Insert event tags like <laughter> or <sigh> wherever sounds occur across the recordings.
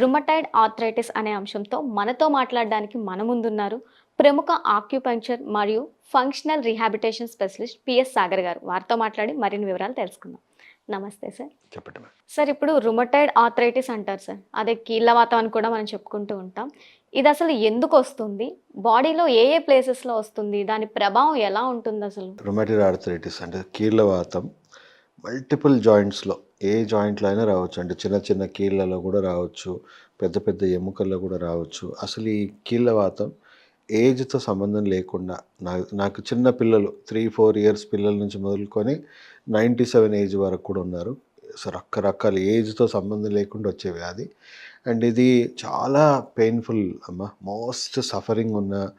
Rheumatoid arthritis అనే అంశంతో మనతో మాట్లాడడానికి మన ముందున్నారు ప్రముఖ ఆక్యుపంక్చర్ మరియు functional rehabilitation specialist P S Sagar garu. వారితో మాట్లాడి మరిన్ని వివరాలు తెలుసుకుందాం. నమస్తే సార్. చెప్పండి సార్ ఇప్పుడు రుమటైడ్ ఆర్థరైటిస్ అంటారు సార్. అదే కీళ్ళవాతం అని కూడా మనం చెప్పుకుంటూ ఉంటాం. ఇది అసలు ఎందుకు వస్తుంది? బాడీలో ఏ ఏ ప్లేసెస్లో వస్తుంది? దాని ప్రభావం ఎలా ఉంటుంది అసలు? రొమాటిడ్ ఆర్థరైటిస్ అంటే కీళ్ళవాతం మల్టిపుల్ జాయింట్స్లో ఏ జాయింట్లో అయినా రావచ్చు అంటే చిన్న చిన్న కీళ్ళలో కూడా రావచ్చు పెద్ద పెద్ద ఎముకల్లో కూడా రావచ్చు. అసలు ఈ కీళ్ళవాతం ఏజ్తో సంబంధం లేకుండా నా నాకు చిన్న పిల్లలు త్రీ ఫోర్ ఇయర్స్ పిల్లల నుంచి మొదలుకొని నైంటీ సెవెన్ ఏజ్ వరకు కూడా ఉన్నారు. సో రకరకాల ఏజ్తో సంబంధం లేకుండా వచ్చే వ్యాధి. అండ్ ఇది చాలా పెయిన్ఫుల్ అమ్మ. మోస్ట్ సఫరింగ్ ఉన్న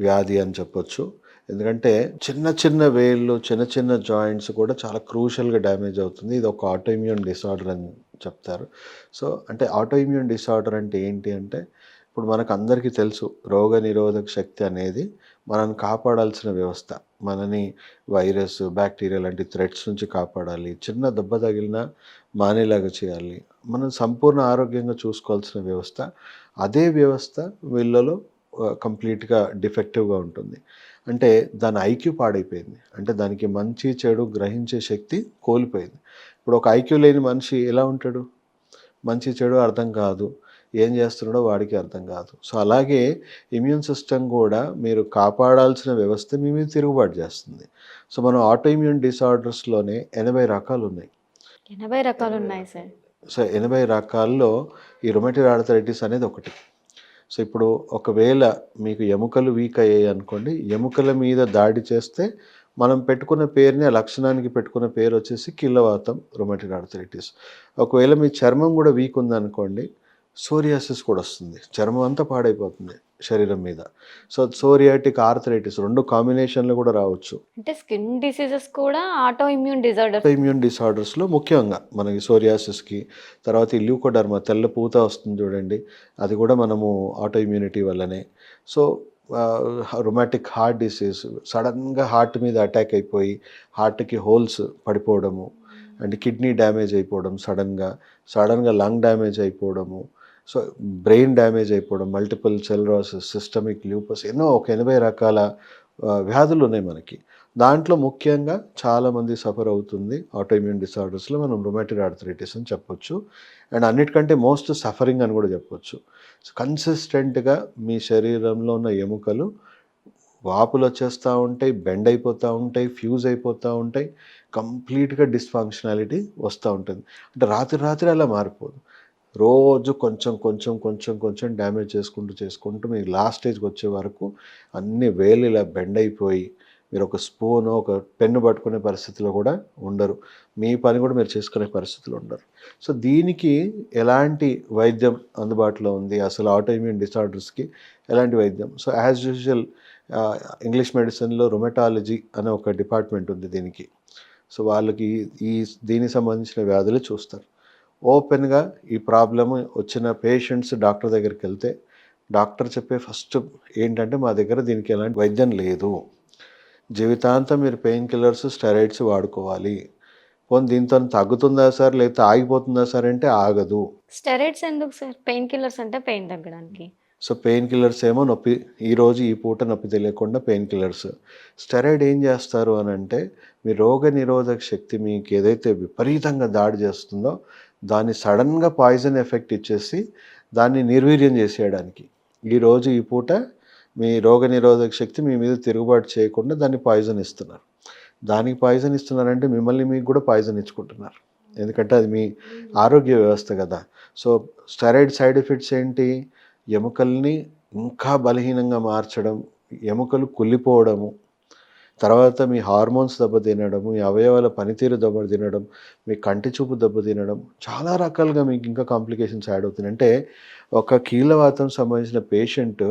వ్యాధి అని చెప్పొచ్చు. ఎందుకంటే చిన్న చిన్న వేళ్ళు చిన్న చిన్న జాయింట్స్ కూడా చాలా క్రూషల్గా డ్యామేజ్ అవుతుంది. ఇది ఒక ఆటోఇమ్యూన్ డిసార్డర్ అని చెప్తారు. సో అంటే ఆటోఇమ్యూన్ డిసార్డర్ అంటే ఏంటి అంటే ఇప్పుడు మనకు అందరికీ తెలుసు రోగ నిరోధక శక్తి అనేది మనల్ని కాపాడాల్సిన వ్యవస్థ. మనని వైరస్ బ్యాక్టీరియా లాంటి థ్రెడ్స్ నుంచి కాపాడాలి. చిన్న దెబ్బ తగిలిన మానేలాగా చేయాలి. మనం సంపూర్ణ ఆరోగ్యంగా చూసుకోవాల్సిన వ్యవస్థ. అదే వ్యవస్థ వీళ్ళలో కంప్లీట్గా డిఫెక్టివ్గా ఉంటుంది. అంటే దాని ఐక్యూ పాడైపోయింది. అంటే దానికి మంచి చెడు గ్రహించే శక్తి కోల్పోయింది. ఇప్పుడు ఒక ఐక్యూ లేని మనిషి ఎలా ఉంటాడు? మంచి చెడు అర్థం కాదు. ఏం చేస్తున్నాడో వాడికి అర్థం కాదు. సో అలాగే ఇమ్యూన్ సిస్టమ్ కూడా మీరు కాపాడాల్సిన వ్యవస్థ మీ మీద తిరుగుబాటు చేస్తుంది. సో మనం ఆటో ఇమ్యూన్ డిసార్డర్స్లోనే ఎనభై రకాలు ఉన్నాయి ఎనభై రకాలు ఉన్నాయి సార్. సో ఎనభై రకాల్లో ఈ రొమాటిడ్ ఆర్థరైటిస్ అనేది ఒకటి. సో ఇప్పుడు ఒకవేళ మీకు ఎముకలు వీక్ అయ్యాయి అనుకోండి ఎముకల మీద దాడి చేస్తే మనం పెట్టుకున్న పేరుని ఆ లక్షణానికి పెట్టుకున్న పేరు వచ్చేసి కిల్లవాతం రొమాటిక్ ఆర్థరైటిస్ ఒకవేళ మీ చర్మం కూడా వీక్ ఉందనుకోండి సోరియాసిస్ కూడా వస్తుంది. చర్మం అంతా పాడైపోతుంది. శరీరం మీద. సో సోరియాటిక్ ఆర్థరైటిస్ రెండు కాంబినేషన్లు కూడా రావచ్చు. అంటే స్కిన్ డిసీజెస్ కూడా ఆటో ఇమ్యూన్ డిజార్డర్ ఇమ్యూన్ డిసార్డర్స్లో ముఖ్యంగా మనకి సోరియాసిస్కి తర్వాత ఈ ల్యూకోడర్మా తెల్ల పూత వస్తుంది చూడండి. అది కూడా మనము ఆటో ఇమ్యూనిటీ వల్లనే. సో రొమాటిక్ హార్ట్ డిసీజ్ సడన్గా హార్ట్ మీద అటాక్ అయిపోయి హార్ట్కి హోల్స్ పడిపోవడము. అండ్ కిడ్నీ డ్యామేజ్ అయిపోవడం సడన్గా సడన్గా లంగ్ డ్యామేజ్ అయిపోవడము. సో బ్రెయిన్ డ్యామేజ్ అయిపోవడం మల్టిపుల్ సెల్రాసిస్ సిస్టమిక్ ల్యూపస్ ఎన్నో ఒక ఎనభై రకాల వ్యాధులు ఉన్నాయి మనకి. దాంట్లో ముఖ్యంగా చాలామంది సఫర్ అవుతుంది. ఆటోఇమ్యూన్ డిసార్డర్స్లో మనం రొమాటిక్ ఆర్థరైటిస్ అని చెప్పొచ్చు. అండ్ అన్నిటికంటే మోస్ట్ సఫరింగ్ అని కూడా చెప్పొచ్చు. సో కన్సిస్టెంట్గా మీ శరీరంలో ఉన్న ఎముకలు వాపులు వచ్చేస్తూ ఉంటాయి బెండ్ అయిపోతూ ఉంటాయి ఫ్యూజ్ అయిపోతూ ఉంటాయి. కంప్లీట్గా డిస్ఫంక్షనాలిటీ వస్తూ ఉంటుంది. అంటే రాత్రి రాత్రి అలా మారిపోదు. రోజు కొంచెం కొంచెం కొంచెం కొంచెం డ్యామేజ్ చేసుకుంటూ చేసుకుంటూ మీరు లాస్ట్ స్టేజ్కి వచ్చే వరకు అన్ని వేలు ఇలా బెండ్ అయిపోయి మీరు ఒక స్పూన్ ఒక పెన్ను పట్టుకునే పరిస్థితిలో కూడా ఉండరు. మీ పని కూడా మీరు చేసుకునే పరిస్థితిలో ఉండరు. సో దీనికి ఎలాంటి వైద్యం అందుబాటులో ఉంది? అసలు ఆటోఇమ్యూన్ డిసార్డర్స్కి ఎలాంటి వైద్యం? సో యాజ్ యూజువల్ ఇంగ్లీష్ మెడిసిన్లో రొమెటాలజీ అనే ఒక డిపార్ట్మెంట్ ఉంది దీనికి. సో వాళ్ళకి ఈ దీనికి సంబంధించిన వ్యాధులు చూస్తారు. ఓపెన్గా ఈ ప్రాబ్లమ్ వచ్చిన పేషెంట్స్ డాక్టర్ దగ్గరికి వెళ్తే డాక్టర్ చెప్పే ఫస్ట్ ఏంటంటే మా దగ్గర దీనికి ఎలాంటి వైద్యం లేదు. జీవితాంతం మీరు పెయిన్ కిల్లర్స్ స్టెరాయిడ్స్ వాడుకోవాలి. పోనీ దీంతో తగ్గుతుందా సార్ లేకపోతే ఆగిపోతుందా సార్ అంటే ఆగదు. స్టెరాయిడ్స్ ఎందుకు సార్? పెయిన్ కిల్లర్స్ అంటే పెయిన్ తగ్గడానికి. సో పెయిన్ కిల్లర్స్ ఏమో నొప్పి ఈ రోజు ఈ పూట నొప్పి తెలియకుండా పెయిన్ కిల్లర్స్. స్టెరాయిడ్ ఏం చేస్తారు అని అంటే మీ రోగ నిరోధక శక్తి మీకు ఏదైతే విపరీతంగా దాడి చేస్తుందో దాన్ని సడన్గా పాయిజన్ ఎఫెక్ట్ ఇచ్చేసి దాన్ని నిర్వీర్యం చేసేయడానికి. ఈరోజు ఈ పూట మీ రోగ నిరోధక శక్తి మీ మీద తిరుగుబాటు చేయకుండా దాన్ని పాయిజన్ ఇస్తున్నారు. దానికి పాయిజన్ ఇస్తున్నారంటే మిమ్మల్ని మీకు కూడా పాయిజన్ ఇచ్చుకుంటున్నారు. ఎందుకంటే అది మీ ఆరోగ్య వ్యవస్థ కదా. సో స్టెరాయిడ్ సైడ్ ఎఫెక్ట్స్ ఏంటి? ఎముకల్ని ఇంకా బలహీనంగా మార్చడం ఎముకలు కుళ్ళిపోవడము తర్వాత మీ హార్మోన్స్ దెబ్బతినడం మీ అవయవాల పనితీరు దెబ్బతినడం మీ కంటి చూపు దెబ్బతినడం చాలా రకాలుగా మీకు ఇంకా కాంప్లికేషన్స్ యాడ్ అవుతున్నాయి. అంటే ఒక కీళ్ళవాతం సంబంధించిన పేషెంట్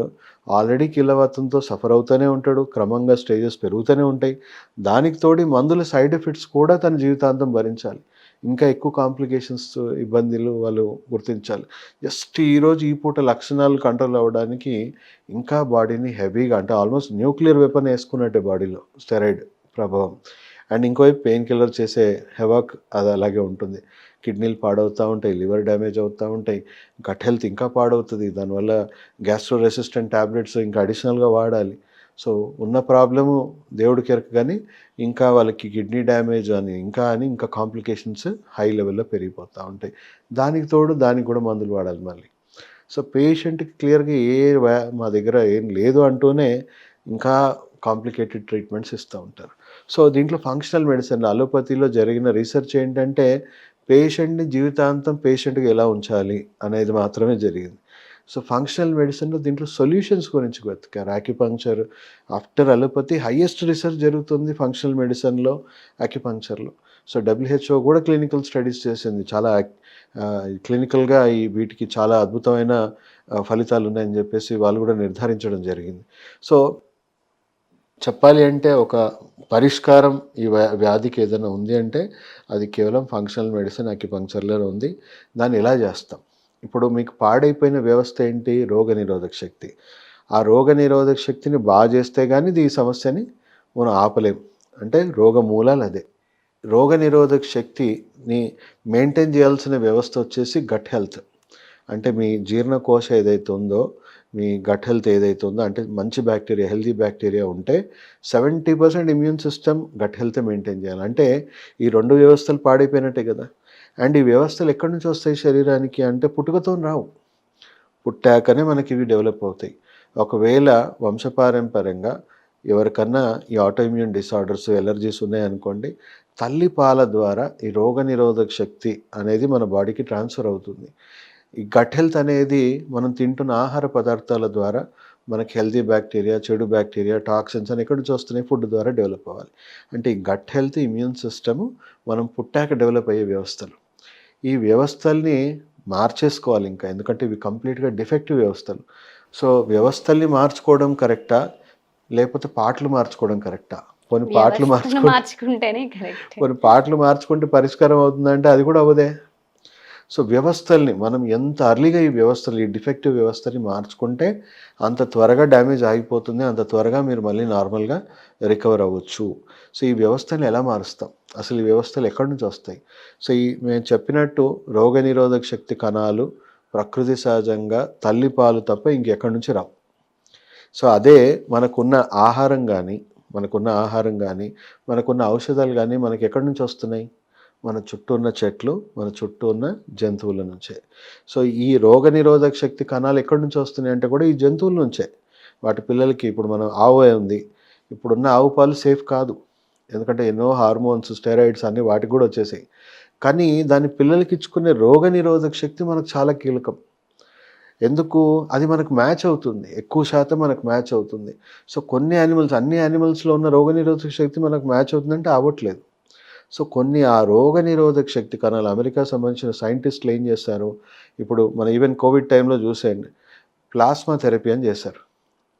ఆల్రెడీ కీళ్ళవాతంతో సఫర్ అవుతూనే ఉంటాడు క్రమంగా స్టేజెస్ పెరుగుతూనే ఉంటాయి. దానికి తోడి మందుల సైడ్ ఎఫెక్ట్స్ కూడా తన జీవితాంతం భరించాలి. ఇంకా ఎక్కువ కాంప్లికేషన్స్ ఇబ్బందులు వాళ్ళు గుర్తించాలి. జస్ట్ ఈరోజు ఈ పూట లక్షణాలు కంట్రోల్ అవ్వడానికి ఇంకా బాడీని హెవీగా అంటే ఆల్మోస్ట్ న్యూక్లియర్ వెపన్ వేసుకున్నట్టే బాడీలో స్టెరాయిడ్ ప్రభావం. అండ్ ఇంకోవైపు పెయిన్ కిల్లర్ చేసే హెవాక్ అది అలాగే ఉంటుంది. కిడ్నీలు పాడవుతూ ఉంటాయి లివర్ డ్యామేజ్ అవుతూ ఉంటాయి గట్ హెల్త్ ఇంకా పాడవుతుంది. దానివల్ల గ్యాస్ట్రో రెసిస్టెంట్ ట్యాబ్లెట్స్ ఇంకా అడిషనల్గా వాడాలి. సో ఉన్న ప్రాబ్లము దేవుడి కెరకు కానీ ఇంకా వాళ్ళకి కిడ్నీ డ్యామేజ్ అని ఇంకా అని ఇంకా కాంప్లికేషన్స్ హై లెవెల్లో పెరిగిపోతూ ఉంటాయి. దానికి తోడు దానికి కూడా మందులు వాడాలి మళ్ళీ. సో పేషెంట్కి క్లియర్గా ఏ వ్యా- మా దగ్గర ఏం లేదు అంటూనే ఇంకా కాంప్లికేటెడ్ ట్రీట్మెంట్స్ ఇస్తూ ఉంటారు. సో దీంట్లో ఫంక్షనల్ మెడిసిన్ అలోపతిలో జరిగిన రీసెర్చ్ ఏంటంటే పేషెంట్ని జీవితాంతం పేషెంట్గా ఎలా ఉంచాలి అనేది మాత్రమే జరిగింది. సో ఫంక్షనల్ మెడిసిన్లో దీంట్లో సొల్యూషన్స్ గురించి వెతికారు. Acupuncture after allopathy highest research జరుగుతుంది ఫంక్షనల్ మెడిసిన్లో ఆక్యుపంక్చర్లో సో డబ్ల్యూహెచ్ఓ కూడా క్లినికల్ స్టడీస్ చేసింది. చాలా క్లినికల్గా ఈ వీటికి చాలా అద్భుతమైన ఫలితాలు ఉన్నాయని చెప్పేసి వాళ్ళు కూడా నిర్ధారించడం జరిగింది. సో చెప్పాలి అంటే ఒక పరిష్కారం ఈ వ్యా- వ్యాధికి ఏదైనా ఉంది అంటే అది కేవలం ఫంక్షనల్ మెడిసిన్ అక్యుపంక్చర్లో ఉంది. దాన్ని ఎలా చేస్తాం? ఇప్పుడు మీకు పాడైపోయిన వ్యవస్థ ఏంటి? రోగ నిరోధక శక్తి. ఆ రోగ నిరోధక శక్తిని బాగా చేస్తే కానీ ఈ సమస్యని మనం ఆపలేం. అంటే రోగ మూలాలు అదే. రోగ నిరోధక శక్తిని మెయింటైన్ చేయాల్సిన వ్యవస్థ వచ్చేసి గట్ హెల్త్. అంటే మీ జీర్ణకోశ ఏదైతే ఉందో మీ గట్ హెల్త్ ఏదైతే ఉందో అంటే మంచి బ్యాక్టీరియా హెల్తీ బ్యాక్టీరియా ఉంటే seventy percent immune system gut health maintain చేయాలి. అంటే ఈ రెండు వ్యవస్థలు పాడైపోయినట్టే కదా. అండ్ ఈ వ్యవస్థలు ఎక్కడి నుంచి వస్తాయి శరీరానికి అంటే పుట్టుకతో రావు. పుట్టాకనే మనకి ఇవి డెవలప్ అవుతాయి. ఒకవేళ వంశపారంపర్యంగా ఎవరికన్నా ఈ ఆటోఇమ్యూన్ డిసార్డర్స్ ఎలర్జీస్ ఉన్నాయనుకోండి తల్లి పాల ద్వారా ఈ రోగ నిరోధక శక్తి అనేది మన బాడీకి ట్రాన్స్ఫర్ అవుతుంది. ఈ గట్ హెల్త్ అనేది మనం తింటున్న ఆహార పదార్థాల ద్వారా మనకి హెల్తీ బ్యాక్టీరియా చెడు బ్యాక్టీరియా టాక్సిన్స్ అని ఎక్కడ నుంచి వస్తున్నాయి? ఫుడ్ ద్వారా డెవలప్ అవ్వాలి. అంటే ఈ గట్ హెల్త్ ఇమ్యూన్ సిస్టము మనం పుట్టాక డెవలప్ అయ్యే వ్యవస్థలు. ఈ వ్యవస్థల్ని మార్చేసుకోవాలి ఇంకా. ఎందుకంటే ఇవి కంప్లీట్గా డిఫెక్టివ్ వ్యవస్థలు. సో వ్యవస్థల్ని మార్చుకోవడం కరెక్టా? లేకపోతే పాటలు మార్చుకోవడం కరెక్టా? కొన్ని పాటలు మార్చుకుంటేనే కొన్ని పాటలు మార్చుకుంటే పరిష్కారం అవుతుందంటే అది కూడా అవ్వదే. సో వ్యవస్థల్ని మనం ఎంత అర్లీగా ఈ వ్యవస్థలు ఈ డిఫెక్టివ్ వ్యవస్థని మార్చుకుంటే అంత త్వరగా డ్యామేజ్ ఆగిపోతుంది అంత త్వరగా మీరు మళ్ళీ నార్మల్గా రికవర్ అవ్వచ్చు. సో ఈ వ్యవస్థని ఎలా మారుస్తాం? అసలు ఈ వ్యవస్థలు ఎక్కడి నుంచి వస్తాయి? సో ఈ మేము చెప్పినట్టు రోగనిరోధక శక్తి కణాలు ప్రకృతి సహజంగా తల్లిపాలు తప్ప ఇంకెక్కడి నుంచి రావు. సో అదే మనకున్న ఆహారం కానీ మనకున్న ఆహారం కానీ మనకున్న ఔషధాలు కానీ మనకి ఎక్కడి నుంచి వస్తున్నాయి? మన చుట్టూ ఉన్న చెట్లు మన చుట్టూ ఉన్న జంతువుల నుంచే. సో ఈ రోగ నిరోధక శక్తి కణాలు ఎక్కడి నుంచి వస్తున్నాయి అంటే కూడా ఈ జంతువుల నుంచే. వాటి పిల్లలకి ఇప్పుడు మనం ఆవు ఉంది. ఇప్పుడున్న ఆవు పాలు సేఫ్ కాదు. ఎందుకంటే ఎన్నో హార్మోన్స్ స్టెరాయిడ్స్ అన్నీ వాటికి కూడా వచ్చేసాయి. కానీ దాని పిల్లలకి ఇచ్చుకునే రోగ నిరోధక శక్తి మనకు చాలా కీలకం. ఎందుకు? అది మనకు మ్యాచ్ అవుతుంది. ఎక్కువ శాతం మనకు మ్యాచ్ అవుతుంది. సో కొన్ని యానిమల్స్ అన్ని యానిమల్స్లో ఉన్న రోగ నిరోధక శక్తి మనకు మ్యాచ్ అవుతుందంటే అవ్వట్లేదు సో కొన్ని ఆ రోగ నిరోధక శక్తి కణాలు అమెరికా సంబంధించిన సైంటిస్టులు ఏం చేస్తారు? ఇప్పుడు మన ఈవెన్ కోవిడ్ టైంలో చూసేయండి. ప్లాస్మా థెరపీ అని చేశారు.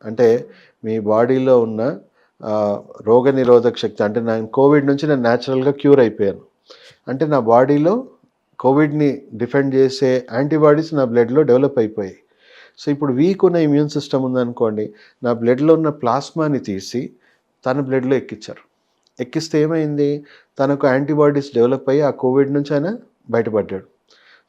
అంటే మీ బాడీలో ఉన్న రోగ నిరోధక శక్తి అంటే నేను కోవిడ్ నుంచి నేను న్యాచురల్గా క్యూర్ అయిపోయాను. అంటే నా బాడీలో కోవిడ్ని డిఫెండ్ చేసే యాంటీబాడీస్ నా బ్లడ్లో డెవలప్ అయిపోయాయి. సో ఇప్పుడు వీక్ ఉన్న ఇమ్యూన్ సిస్టమ్ ఉందనుకోండి నా బ్లడ్లో ఉన్న ప్లాస్మాని తీసి తన బ్లడ్లో ఎక్కించారు ఎక్కిస్తే ఏమైంది? తనకు యాంటీబాడీస్ డెవలప్ అయ్యి ఆ కోవిడ్ నుంచి ఆయన బయటపడ్డాడు.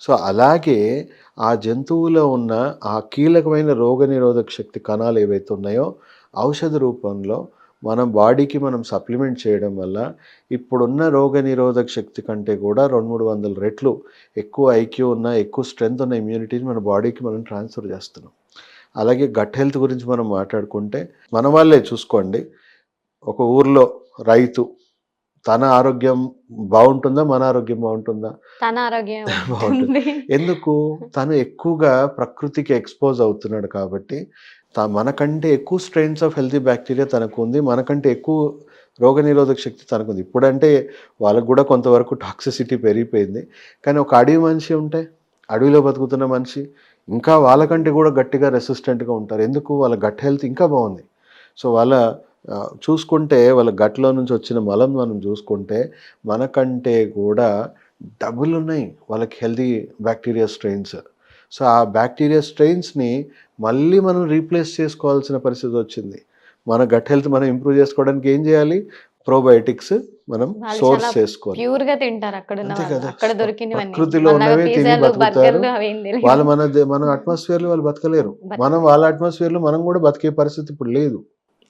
సో అలాగే ఆ జంతువులో ఉన్న ఆ కీలకమైన రోగనిరోధక శక్తి కణాలు ఏవైతే ఉన్నాయో ఔషధ రూపంలో మన బాడీకి మనం సప్లిమెంట్ చేయడం వల్ల ఇప్పుడున్న రోగ నిరోధక శక్తి కంటే కూడా రెండు మూడు వందల రెట్లు ఎక్కువ ఐక్యూ ఉన్న ఎక్కువ స్ట్రెంగ్త్ ఉన్న ఇమ్యూనిటీని మన బాడీకి మనం ట్రాన్స్ఫర్ చేస్తున్నాం. అలాగే గట్ హెల్త్ గురించి మనం మాట్లాడుకుంటే మన వాళ్ళే చూసుకోండి. ఒక ఊర్లో రైతు. తన ఆరోగ్యం బాగుంటుందా? మన ఆరోగ్యం బాగుంటుందా? తన ఆరోగ్యం <laughs> బాగుంటుంది. ఎందుకు? తను ఎక్కువగా ప్రకృతికి ఎక్స్పోజ్ అవుతున్నాడు కాబట్టి తా- మనకంటే ఎక్కువ స్ట్రెయిన్స్ ఆఫ్ హెల్తీ బ్యాక్టీరియా తనకు ఉంది మనకంటే ఎక్కువ రోగనిరోధక శక్తి తనకు ఉంది ఇప్పుడంటే వాళ్ళకు కూడా కొంతవరకు టాక్సిసిటీ పెరిగిపోయింది. కానీ ఒక అడవి మనిషి ఉంటే అడవిలో బతుకుతున్న మనిషి ఇంకా వాళ్ళకంటే కూడా గట్టిగా రెసిస్టెంట్గా ఉంటారు. ఎందుకు? వాళ్ళ గట్ హెల్త్ ఇంకా బాగుంది. సో వాళ్ళ చూసుకుంటే వాళ్ళ గట్లో నుంచి వచ్చిన మలం మనం చూసుకుంటే మనకంటే కూడా డబుల్ ఉన్నాయి వాళ్ళకి హెల్తీ బ్యాక్టీరియా స్ట్రెయిన్స్ సో ఆ బ్యాక్టీరియా స్ట్రెయిన్స్ని మళ్ళీ మనం రీప్లేస్ చేసుకోవాల్సిన పరిస్థితి వచ్చింది. మన గట్ హెల్త్ మనం ఇంప్రూవ్ చేసుకోవడానికి ఏం చేయాలి? ప్రోబయోటిక్స్ మనం సోర్స్ చేసుకోవాలి. ప్యూర్గా తింటారు అక్కడ ప్రకృతిలో ఉన్నవే తిని బతుకుతారు. వాళ్ళు మన మన అట్మాస్ఫియర్లో వాళ్ళు బతకలేరు. బతక- మనం వాళ్ళ అట్మాస్ఫియర్లో మనం కూడా బతికే పరిస్థితి ఇప్పుడు లేదు.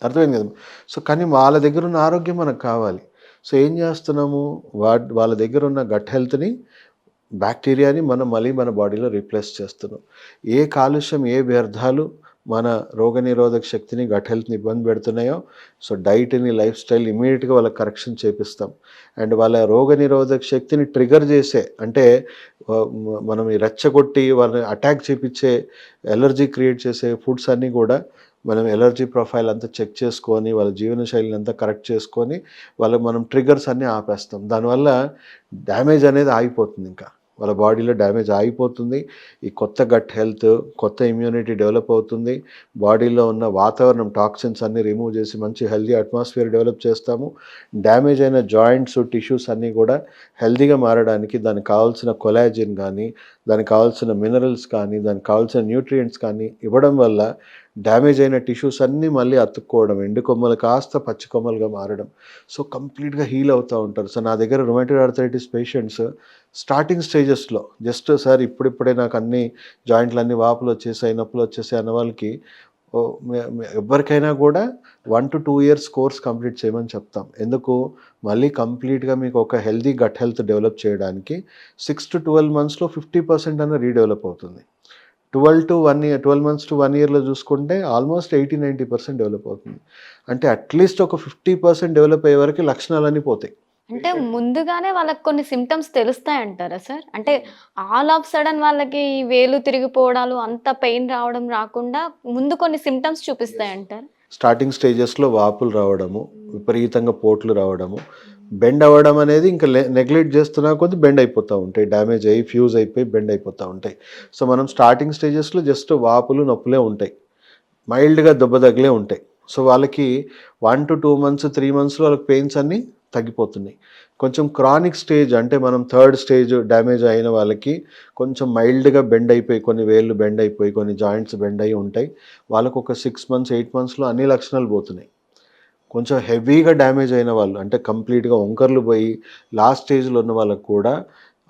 అర్థమైంది కదా? సో కానీ వాళ్ళ దగ్గర ఉన్న ఆరోగ్యం మనకు కావాలి. సో ఏం చేస్తున్నాము? వా వాళ్ళ దగ్గర ఉన్న గట్ హెల్త్ని బ్యాక్టీరియాని మనం మళ్ళీ మన బాడీలో రీప్లేస్ చేస్తున్నాం. ఏ కాలుష్యం ఏ వ్యర్థాలు మన రోగనిరోధక శక్తిని గట్ హెల్త్ని ఇబ్బంది పెడుతున్నాయో సో డైట్ని లైఫ్ స్టైల్ ఇమీడియట్గా వాళ్ళకి కరెక్షన్ చేపిస్తాం. అండ్ వాళ్ళ రోగనిరోధక శక్తిని ట్రిగర్ చేసే అంటే మనం రెచ్చగొట్టి వాళ్ళని అటాక్ చేపించే ఎలర్జీ క్రియేట్ చేసే ఫుడ్స్ అన్నీ కూడా మనం ఎలర్జీ ప్రొఫైల్ అంతా చెక్ చేసుకొని వాళ్ళ జీవన శైలిని అంతా కరెక్ట్ చేసుకొని వాళ్ళకి మనం ట్రిగర్స్ అన్నీ ఆపేస్తాం. దానివల్ల డ్యామేజ్ అనేది ఆగిపోతుంది ఇంకా. వాళ్ళ బాడీలో డ్యామేజ్ ఆగిపోతుంది. ఈ కొత్త గట్ హెల్త్ కొత్త ఇమ్యూనిటీ డెవలప్ అవుతుంది. బాడీలో ఉన్న వాతావరణం టాక్సిన్స్ అన్నీ రిమూవ్ చేసి మంచి హెల్దీ అట్మాస్ఫియర్ డెవలప్ చేస్తాము. డ్యామేజ్ అయిన జాయింట్స్ టిష్యూస్ అన్నీ కూడా హెల్దీగా మారడానికి దానికి కావాల్సిన కొలాజిన్ కానీ దానికి కావాల్సిన మినరల్స్ కానీ దానికి కావాల్సిన న్యూట్రియంట్స్ కానీ ఇవ్వడం వల్ల డ్యామేజ్ అయిన టిష్యూస్ అన్నీ మళ్ళీ అతుక్కోవడం ఎండు కొమ్మలు కాస్త పచ్చి కొమ్మలుగా మారడం. సో కంప్లీట్గా హీల్ అవుతూ ఉంటారు. సో నా దగ్గర రొమాటిక్ ఆర్థరైటిస్ పేషెంట్స్ స్టార్టింగ్ స్టేజెస్లో జస్ట్ సార్ ఇప్పుడిప్పుడే నాకు అన్ని జాయింట్లు అన్ని వాపులు వచ్చేసాయి నొప్పులు వచ్చేసాయి అన్న వాళ్ళకి ఎవరికైనా కూడా one to two years course complete చేయమని చెప్తాం. ఎందుకు? మళ్ళీ కంప్లీట్గా మీకు ఒక హెల్దీ గట్ హెల్త్ డెవలప్ చేయడానికి సిక్స్ టు ట్వెల్వ్ మంత్స్లో ఫిఫ్టీ పర్సెంట్ అన్న రీడెవలప్ అవుతుంది. Twelve to one year twelve months to one ఇయర్లో చూసుకుంటే almost eighty ninety percent develop అవుతుంది. అంటే అట్లీస్ట్ ఒక ఫిఫ్టీ పర్సెంట్ డెవలప్ అయ్యే వరకు లక్షణాలన్నీ పోతాయి. అంటే ముందుగానే వాళ్ళకి కొన్ని సిమ్టమ్స్ తెలుస్తాయి అంటారా సార్? అంటే ఆల్ ఆఫ్ సడన్ వాళ్ళకి వేలు తిరిగిపోవడాలు అంత పెయిన్ రావడం రాకుండా ముందు కొన్ని సిమ్టమ్స్ చూపిస్తాయి అంటారు స్టార్టింగ్ స్టేజెస్లో వాపులు రావడము విపరీతంగా పోట్లు రావడము బెండ్ అవ్వడం అనేది ఇంకా నెగ్లెక్ట్ చేస్తున్నా కొద్ది బెండ్ అయిపోతూ ఉంటాయి. డ్యామేజ్ అయ్యి ఫ్యూజ్ అయిపోయి బెండ్ అయిపోతూ ఉంటాయి. సో మనం స్టార్టింగ్ స్టేజెస్లో జస్ట్ వాపులు నొప్పులే ఉంటాయి. మైల్డ్గా దెబ్బ తగిలే ఉంటాయి. సో వాళ్ళకి one to two months three మంత్స్లో వాళ్ళకి పెయిన్స్ అన్నీ తగ్గిపోతున్నాయి. కొంచెం క్రానిక్ స్టేజ్ అంటే మనం థర్డ్ స్టేజ్ డ్యామేజ్ అయిన వాళ్ళకి కొంచెం మైల్డ్గా బెండ్ అయిపోయి కొన్ని వేళ్ళు బెండ్ అయిపోయి కొన్ని జాయింట్స్ బెండ్ అయి ఉంటాయి. వాళ్ళకు ఒక సిక్స్ మంత్స్ ఎయిట్ మంత్స్లో అన్ని లక్షణాలు పోతున్నాయి. కొంచెం హెవీగా డ్యామేజ్ అయిన వాళ్ళు అంటే కంప్లీట్గా వంకర్లు పోయి లాస్ట్ స్టేజ్లో ఉన్న వాళ్ళకు కూడా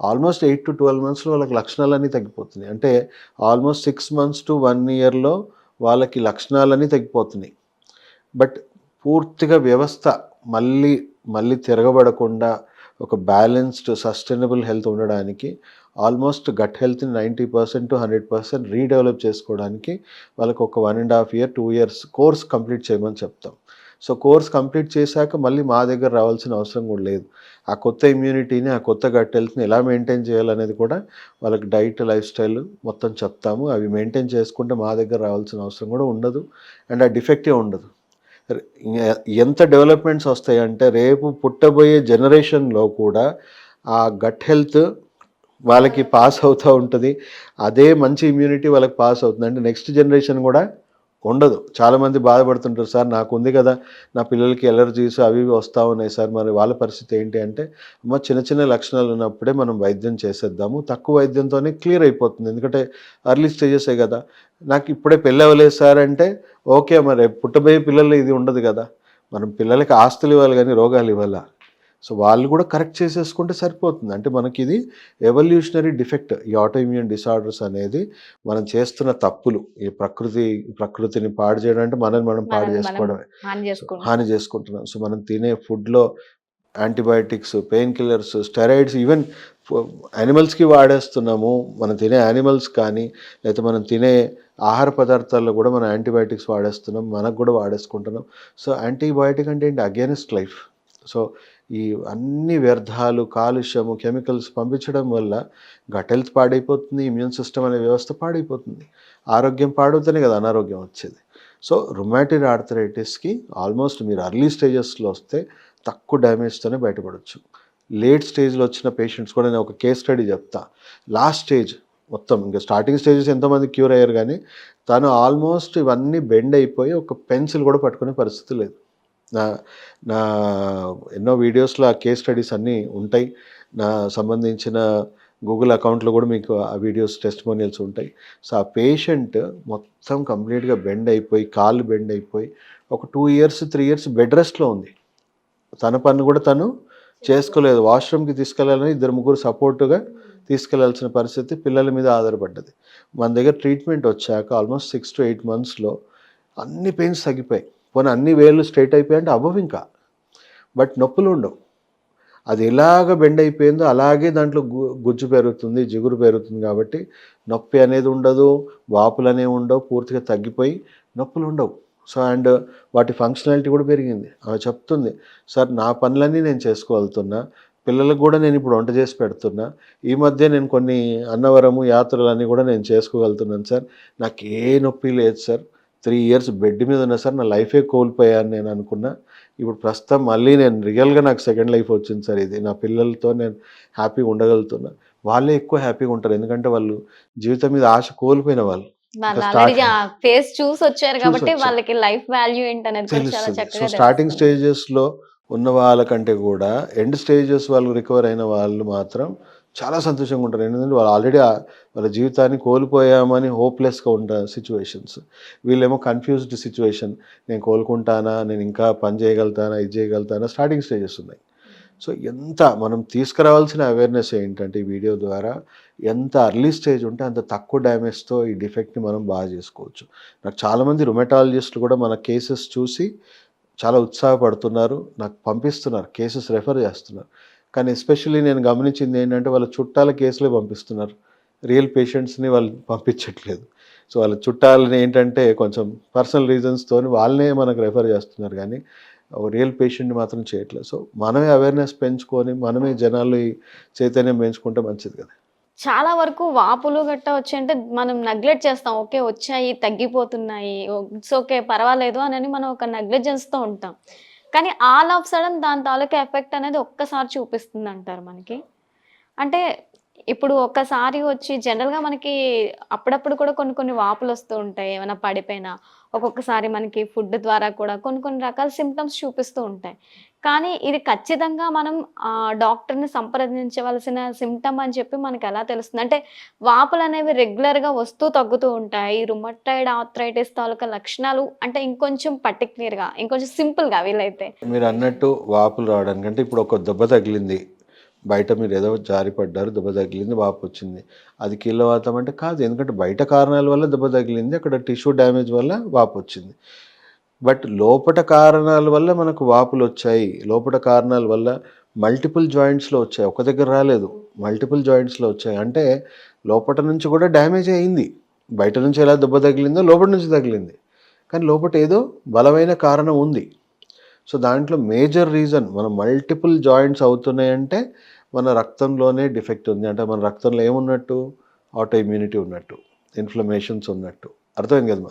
ఆల్మోస్ట్ ఎయిట్ టు ట్వెల్వ్ మంత్స్లో వాళ్ళకి లక్షణాలన్నీ తగ్గిపోతున్నాయి. అంటే almost six months to one ఇయర్లో వాళ్ళకి లక్షణాలన్నీ తగ్గిపోతున్నాయి. బట్ పూర్తిగా వ్యవస్థ మళ్ళీ మళ్ళీ తిరగబడకుండా ఒక బ్యాలెన్స్డ్ సస్టైనబుల్ హెల్త్ ఉండడానికి ఆల్మోస్ట్ గట్ హెల్త్ని ninety percent to hundred percent redevelop చేసుకోవడానికి వాళ్ళకి ఒక one and half year two years course complete చేయమని చెప్తాం. సో కోర్స్ కంప్లీట్ చేశాక మళ్ళీ మా దగ్గర రావాల్సిన అవసరం కూడా లేదు. ఆ కొత్త ఇమ్యూనిటీని ఆ కొత్త గట్ హెల్త్ని ఎలా మెయింటైన్ చేయాలనేది కూడా వాళ్ళకి డైట్ లైఫ్ స్టైల్ మొత్తం చెప్తాము. అవి మెయింటైన్ చేసుకుంటే మా దగ్గర రావాల్సిన అవసరం కూడా ఉండదు అండ్ ఆ డిఫెక్టే ఉండదు. ఎంత డెవలప్మెంట్స్ వస్తాయంటే రేపు పుట్టబోయే జనరేషన్లో కూడా ఆ గట్ హెల్త్ వాళ్ళకి పాస్ అవుతూ ఉంటుంది. అదే మంచి ఇమ్యూనిటీ వాళ్ళకి పాస్ అవుతుంది. అంటే నెక్స్ట్ జనరేషన్ కూడా ఉండదు. చాలామంది బాధపడుతుంటారు సార్ నాకు ఉంది కదా నా పిల్లలకి ఎలర్జీస్ అవి ఇవి వస్తూ ఉన్నాయి సార్ మరి వాళ్ళ పరిస్థితి ఏంటి? అంటే అమ్మ చిన్న చిన్న లక్షణాలు ఉన్నప్పుడే మనం వైద్యం చేసేద్దాము తక్కువ వైద్యంతోనే క్లియర్ అయిపోతుంది. ఎందుకంటే అర్లీ స్టేజెసే కదా. నాకు ఇప్పుడే పెళ్ళి అవ్వలేదు సార్ అంటే ఓకే మరి పుట్టబోయే పిల్లలు ఇది ఉండదు కదా. మనం పిల్లలకి ఆస్తులు ఇవ్వాలి కానీ రోగాలు ఇవ్వాలా? సో వాళ్ళు కూడా కరెక్ట్ చేసేసుకుంటే సరిపోతుంది. అంటే మనకి ఇది ఎవల్యూషనరీ డిఫెక్ట్ ఈ ఆటోఇమ్యూన్ డిసార్డర్స్ అనేది మనం చేస్తున్న తప్పులు ఈ ప్రకృతి ప్రకృతిని పాడు చేయడం అంటే మనల్ని మనం పాడు చేసుకోవడమే. హాని చేసుకుంటున్నాం. సో మనం తినే ఫుడ్లో antibiotics pain killers steroids even యానిమల్స్కి వాడేస్తున్నాము. మనం తినే యానిమల్స్ కానీ లేకపోతే మనం తినే ఆహార పదార్థాల్లో కూడా మనం యాంటీబయాటిక్స్ వాడేస్తున్నాం. మనకు కూడా వాడేసుకుంటున్నాం. సో యాంటీబయాటిక్ అంటే ఏంటి? అగేనెస్ట్ లైఫ్ సో ఈ అన్ని వ్యర్థాలు కాలుష్యము కెమికల్స్ పంపించడం వల్ల గట్ హెల్త్ పాడైపోతుంది ఇమ్యూన్ సిస్టమ్ అనే వ్యవస్థ పాడైపోతుంది. ఆరోగ్యం పాడవుతూనే కదా అనారోగ్యం వచ్చేది. సో రుమాటిడ్ ఆర్థరైటిస్కి ఆల్మోస్ట్ మీరు అర్లీ స్టేజెస్లో వస్తే తక్కువ డ్యామేజ్తోనే బయటపడవచ్చు లేట్ స్టేజ్లో వచ్చిన పేషెంట్స్ కూడా నేను ఒక కేస్ స్టడీ చెప్తా. లాస్ట్ స్టేజ్ మొత్తం ఇంకా స్టార్టింగ్ స్టేజెస్ ఎంతోమంది క్యూర్ అయ్యారు కానీ తను ఆల్మోస్ట్ ఇవన్నీ బెండ్ అయిపోయి ఒక పెన్సిల్ కూడా పట్టుకునే పరిస్థితి లేదు. నా నా ఎన్నో వీడియోస్లో ఆ కేస్ స్టడీస్ అన్నీ ఉంటాయి. నా సంబంధించిన గూగుల్ అకౌంట్లో కూడా మీకు ఆ వీడియోస్ టెస్టిమోనియల్స్ ఉంటాయి. సో ఆ పేషెంట్ మొత్తం కంప్లీట్గా బెండ్ అయిపోయి కాళ్ళు బెండ్ అయిపోయి ఒక two years three years bed రెస్ట్లో ఉంది. తన పని కూడా తను చేసుకోలేదు. వాష్రూమ్కి తీసుకెళ్ళాలని ఇద్దరు ముగ్గురు సపోర్టుగా తీసుకెళ్ళాల్సిన పరిస్థితి పిల్లల మీద ఆధారపడ్డది. మన దగ్గర ట్రీట్మెంట్ వచ్చాక ఆల్మోస్ట్ సిక్స్ టు ఎయిట్ మంత్స్లో అన్ని పెయిన్స్ తగ్గిపోయాయి. పోనీ అన్ని వేళ్ళు స్ట్రైట్ అయిపోయాయంటే అవ్వవు ఇంకా. బట్ నొప్పులు ఉండవు. అది ఎలాగ బెండ్ అయిపోయిందో అలాగే దాంట్లో గు గుజ్జు పెరుగుతుంది జిగురు పెరుగుతుంది కాబట్టి నొప్పి అనేది ఉండదు వాపులు అనేవి ఉండవు పూర్తిగా తగ్గిపోయి నొప్పులు ఉండవు. సో అండ్ వాటి ఫంక్షనాలిటీ కూడా పెరిగింది. ఆమె చెప్తుంది సార్ నా పనులన్నీ నేను చేసుకోగలుగుతున్నా పిల్లలకు కూడా నేను ఇప్పుడు వంట చేసి పెడుతున్నా ఈ మధ్య నేను కొన్ని అన్నవరము యాత్రలన్నీ కూడా నేను చేసుకోగలుగుతున్నాను సార్. నాకు ఏ నొప్పి లేదు సార్. త్రీ ఇయర్స్ బెడ్ మీద ఉన్నా సార్ నా లైఫే కోల్పోయాను నేను అనుకున్నా. ఇప్పుడు ప్రస్తుతం మళ్ళీ నేను రియల్గా నాకు సెకండ్ లైఫ్ వచ్చింది సార్ ఇది. నా పిల్లలతో నేను హ్యాపీగా ఉండగలుగుతున్నా. వాళ్ళే ఎక్కువ హ్యాపీగా ఉంటారు. ఎందుకంటే వాళ్ళు జీవితం మీద ఆశ కోల్పోయిన వాళ్ళు. ఫేస్ చూసి వచ్చారు కాబట్టి. వాళ్ళకి లైఫ్ వాల్యూ ఏంటనేది సో స్టార్టింగ్ తెలుస్తుంది. స్టేజెస్లో ఉన్న వాళ్ళకంటే కూడా ఎండ్ స్టేజెస్ వాళ్ళు రికవర్ అయిన వాళ్ళు మాత్రం చాలా సంతోషంగా ఉంటారు. ఎందుకంటే వాళ్ళు ఆల్రెడీ వాళ్ళ జీవితాన్ని కోల్పోయామని హోప్లెస్గా ఉంటారు సిచ్యువేషన్స్ వీళ్ళేమో కన్ఫ్యూజ్డ్ సిచ్యువేషన్ నేను కోలుకుంటానా? నేను ఇంకా పని చేయగలుగుతానా? ఇది చేయగలుగుతానా? స్టార్టింగ్ స్టేజెస్ ఉన్నాయి. సో ఎంత మనం తీసుకురావాల్సిన అవేర్నెస్ ఏంటంటే ఈ వీడియో ద్వారా ఎంత అర్లీ స్టేజ్ ఉంటే అంత తక్కువ డ్యామేజ్తో ఈ డిఫెక్ట్ని మనం బాగా చేసుకోవచ్చు. నాకు చాలామంది రొమెటాలజిస్టులు కూడా మన కేసెస్ చూసి చాలా ఉత్సాహపడుతున్నారు. నాకు పంపిస్తున్నారు. కేసెస్ రెఫర్ చేస్తున్నారు. కానీ ఎస్పెషల్లీ నేను గమనించింది ఏంటంటే వాళ్ళ చుట్టాల కేసులే పంపిస్తున్నారు. రియల్ పేషెంట్స్ని వాళ్ళు పంపించట్లేదు. సో వాళ్ళ చుట్టాలని ఏంటంటే కొంచెం పర్సనల్ రీజన్స్తో వాళ్ళనే మనకు రెఫర్ చేస్తున్నారు కానీ రియల్ పేషెంట్ని మాత్రం చేయట్లేదు. సో మనమే అవేర్నెస్ పెంచుకొని మనమే జనాలు చైతన్యం పెంచుకుంటే మంచిది కదా. చాలా వరకు వాపులు గట్ట వచ్చాయంటే మనం నెగ్లెక్ట్ చేస్తాం. ఓకే వచ్చాయి తగ్గిపోతున్నాయి. ఇట్స్ ఓకే పర్వాలేదు అని మనం ఒక నెగ్లిజెన్స్ చేస్తూ ఉంటాం. కానీ ఆల్ ఆఫ్ సడన్ దాని తాలూకా ఎఫెక్ట్ అనేది ఒక్కసారి చూపిస్తుంది అంటారు మనకి. అంటే ఇప్పుడు ఒక్కసారి వచ్చి జనరల్గా మనకి అప్పుడప్పుడు కూడా కొన్ని కొన్ని వాపులు వస్తూ ఉంటాయి. ఏమైనా పడిపోయినా ఒక్కొక్కసారి మనకి ఫుడ్ ద్వారా కూడా కొన్ని కొన్ని రకాల సిమ్టమ్స్ చూపిస్తూ ఉంటాయి. కానీ ఇది ఖచ్చితంగా మనం ఆ, డాక్టర్ని సంప్రదించవలసిన సిమ్టమ్ అని చెప్పి మనకు ఎలా తెలుస్తుంది? అంటే వాపులు అనేవి రెగ్యులర్గా వస్తూ తగ్గుతూ ఉంటాయి. రుమటైడ్ ఆథ్రైటిస్ తాలూకా లక్షణాలు అంటే ఇంకొంచెం పర్టిక్యులర్గా ఇంకొంచెం సింపుల్గా వీలైతే. మీరు అన్నట్టు వాపులు రావడానికి అంటే ఇప్పుడు ఒక దెబ్బ తగిలింది. బయట మీరు ఏదో జారి పడ్డారు దెబ్బ తగిలింది వాపు వచ్చింది. అది కీళ్ళవాతం అంటే కాదు. ఎందుకంటే బయట కారణాల వల్ల దెబ్బ తగిలింది అక్కడ టిష్యూ డ్యామేజ్ వల్ల వాపు వచ్చింది. బట్ లోపట కారణాల వల్ల మనకు వాపులు వచ్చాయి. లోపట కారణాల వల్ల మల్టిపుల్ జాయింట్స్లో వచ్చాయి. ఒక దగ్గర రాలేదు. మల్టిపుల్ జాయింట్స్లో వచ్చాయి. అంటే లోపట నుంచి కూడా డ్యామేజ్ అయింది. బయట నుంచి ఎలా దెబ్బ తగిలిందో లోపల నుంచి తగిలింది. కానీ లోపల ఏదో బలమైన కారణం ఉంది. సో దాంట్లో మేజర్ రీజన్ మన మల్టిపుల్ జాయింట్స్ అవుతున్నాయంటే మన రక్తంలోనే డిఫెక్ట్ ఉంది. అంటే మన రక్తంలో ఏమున్నట్టు? ఆటో ఇమ్యూనిటీ ఉన్నట్టు. ఇన్ఫ్లమేషన్స్ ఉన్నట్టు. అర్థమైంది కదా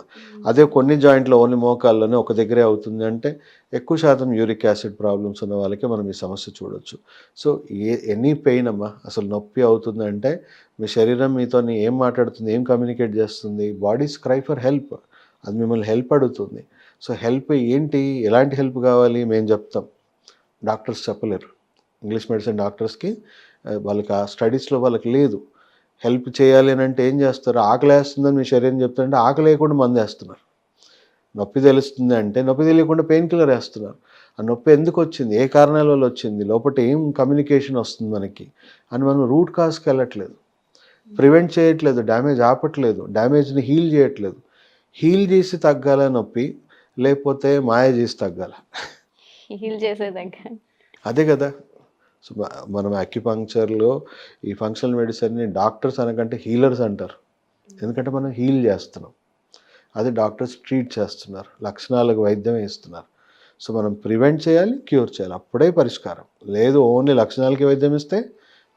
అదే కొన్ని జాయింట్లో ఓన్లీ మోకాల్లోనే ఒక దగ్గరే అవుతుంది అంటే ఎక్కువ శాతం యూరిక్ యాసిడ్ ప్రాబ్లమ్స్ ఉన్న వాళ్ళకి మనం ఈ సమస్య చూడొచ్చు. సో ఏ ఎనీ పెయిన్ అమ్మా అసలు నొప్పి అవుతుందంటే మీ శరీరం మీతో ఏం మాట్లాడుతుంది ఏం కమ్యూనికేట్ చేస్తుంది బాడీ క్రై ఫర్ హెల్ప్ అది మిమ్మల్ని హెల్ప్ అడుగుతుంది. సో హెల్ప్ ఏంటి ఎలాంటి హెల్ప్ కావాలి మేము చెప్తాం. డాక్టర్స్ చెప్పలేరు. ఇంగ్లీష్ మెడిసిన్ డాక్టర్స్కి వాళ్ళకి ఆ స్టడీస్లో వాళ్ళకి లేదు. హెల్ప్ చేయాలి అని అంటే ఏం చేస్తారు? ఆకలి వేస్తుందని మీ శరీరం చెప్తుంటే ఆకలి వేయకుండా మందు వేస్తున్నారు. నొప్పి తెలుస్తుంది అంటే నొప్పి తెలియకుండా పెయిన్ కిల్లర్ వేస్తున్నారు. ఆ నొప్పి ఎందుకు వచ్చింది? ఏ కారణాల వల్ల వచ్చింది? లోపల ఏం కమ్యూనికేషన్ వస్తుంది మనకి? అని మనం రూట్ కాజ్కి వెళ్ళట్లేదు. ప్రివెంట్ చేయట్లేదు డ్యామేజ్ ఆపట్లేదు డ్యామేజ్ని హీల్ చేయట్లేదు. హీల్ చేసి తగ్గాల నొప్పి? లేకపోతే మాయ చేసి తగ్గాల? హీల్ చేసేదాకా అదే కదా. సో మనం అక్యుపంక్చర్లో ఈ ఫంక్షనల్ మెడిసిన్ని డాక్టర్స్ అనకంటే హీలర్స్ అంటారు. ఎందుకంటే మనం హీల్ చేస్తున్నాం. అదే డాక్టర్స్ ట్రీట్ చేస్తున్నారు. లక్షణాలకు వైద్యం ఇస్తున్నారు. సో మనం ప్రివెంట్ చేయాలి క్యూర్ చేయాలి. అప్పుడే పరిష్కారం. లేదు ఓన్లీ లక్షణాలకి వైద్యం ఇస్తే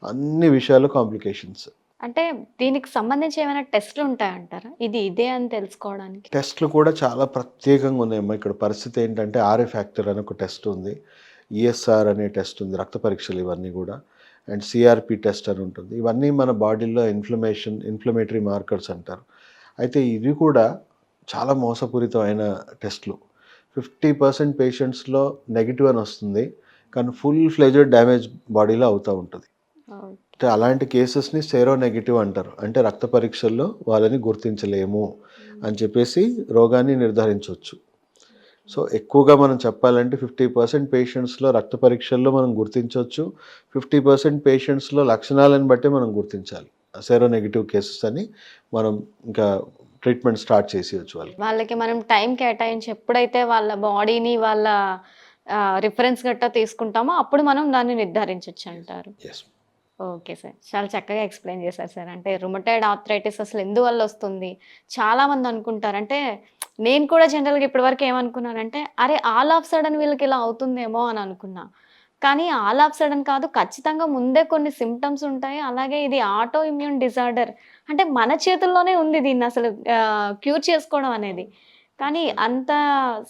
అన్ని విషయాలు కాంప్లికేషన్స్ అంటే దీనికి సంబంధించి ఏమైనా టెస్ట్లు ఉంటాయంటారా? ఇది ఇదే అని తెలుసుకోవడానికి. టెస్ట్లు కూడా చాలా ప్రత్యేకంగా ఉన్నాయమ్మా. ఇక్కడ పరిస్థితి ఏంటంటే ఆర్ఏ ఫ్యాక్టర్ అని ఒక టెస్ట్ ఉంది. ఈఎస్ఆర్ అనే టెస్ట్ ఉంది రక్త పరీక్షలు ఇవన్నీ కూడా. అండ్ సిఆర్పి టెస్ట్ అని ఉంటుంది. ఇవన్నీ మన బాడీలో ఇన్ఫ్లమేషన్ ఇన్ఫ్లమేటరీ మార్కర్స్ అంటారు. అయితే ఇవి కూడా చాలా మోసపూరితమైన టెస్ట్లు ఫిఫ్టీ పర్సెంట్ పేషెంట్స్లో నెగిటివ్ అని వస్తుంది. కానీ ఫుల్ ఫ్లెజెడ్ డ్యామేజ్ బాడీలో అవుతూ ఉంటుంది. అంటే అలాంటి కేసెస్ని సెరో నెగిటివ్ అంటారు. అంటే రక్త పరీక్షల్లో వాళ్ళని గుర్తించలేము అని చెప్పేసి రోగాన్ని నిర్ధారించవచ్చు. సో ఎక్కువగా మనం చెప్పాలంటే ఫిఫ్టీ పర్సెంట్ పేషెంట్స్లో రక్త పరీక్షల్లో మనం గుర్తించవచ్చు. ఫిఫ్టీ పర్సెంట్ పేషెంట్స్లో లక్షణాలను బట్టి మనం గుర్తించాలి. సెరో నెగిటివ్ కేసెస్ అని మనం ఇంకా ట్రీట్మెంట్ స్టార్ట్ చేసేయచ్చు వాళ్ళు వాళ్ళకి మనం టైం కేటాయించి ఎప్పుడైతే వాళ్ళ బాడీని వాళ్ళ రిఫరెన్స్ గట్టా తీసుకుంటామో అప్పుడు మనం దాన్ని నిర్ధారించవచ్చు అంటారు. Okay sir. చాలా చక్కగా ఎక్స్ప్లెయిన్ చేశారు సార్. అంటే రుమటైడ్ ఆర్థరైటిస్ అసలు ఎందువల్ల వస్తుంది? చాలా మంది అనుకుంటారు. అంటే నేను కూడా జనరల్గా ఇప్పటివరకు ఏమనుకున్నానంటే అరే ఆల్ ఆఫ్ సడన్ వీళ్ళకి ఇలా అవుతుందేమో అని అనుకున్నా. కానీ ఆల్ ఆఫ్ సడన్ కాదు ఖచ్చితంగా ముందే కొన్ని సిమ్టమ్స్ ఉంటాయి. అలాగే ఇది ఆటో ఇమ్యూన్ డిజార్డర్ అంటే మన చేతుల్లోనే ఉంది దీన్ని అసలు క్యూర్ చేసుకోవడం అనేది. కానీ అంత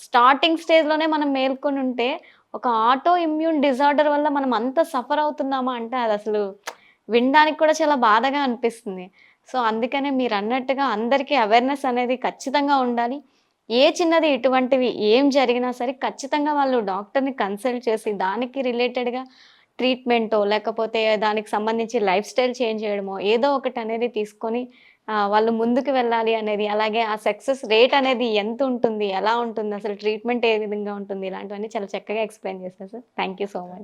స్టార్టింగ్ స్టేజ్లోనే మనం మేల్కొని ఉంటే ఒక ఆటో ఇమ్యూన్ డిజార్డర్ వల్ల మనం అంత సఫర్ అవుతున్నామా అంటే అది అసలు వినడానికి కూడా చాలా బాధగా అనిపిస్తుంది. సో అందుకనే మీరు అన్నట్టుగా అందరికీ అవేర్నెస్ అనేది ఖచ్చితంగా ఉండాలి. ఏ చిన్నది ఇటువంటివి ఏం జరిగినా సరే ఖచ్చితంగా వాళ్ళు డాక్టర్ని కన్సల్ట్ చేసి దానికి రిలేటెడ్గా ట్రీట్మెంటో లేకపోతే దానికి సంబంధించి లైఫ్ స్టైల్ చేంజ్ చేయడమో ఏదో ఒకటి అనేది తీసుకొని వాళ్ళు ముందుకు వెళ్ళాలి అనేది అలాగే ఆ సక్సెస్ రేట్ అనేది ఎంత ఉంటుంది ఎలా ఉంటుంది అసలు ట్రీట్మెంట్ ఏ విధంగా ఉంటుంది ఇలాంటివన్నీ చాలా చక్కగా ఎక్స్ప్లెయిన్ చేస్తారు sir. Thank you so much.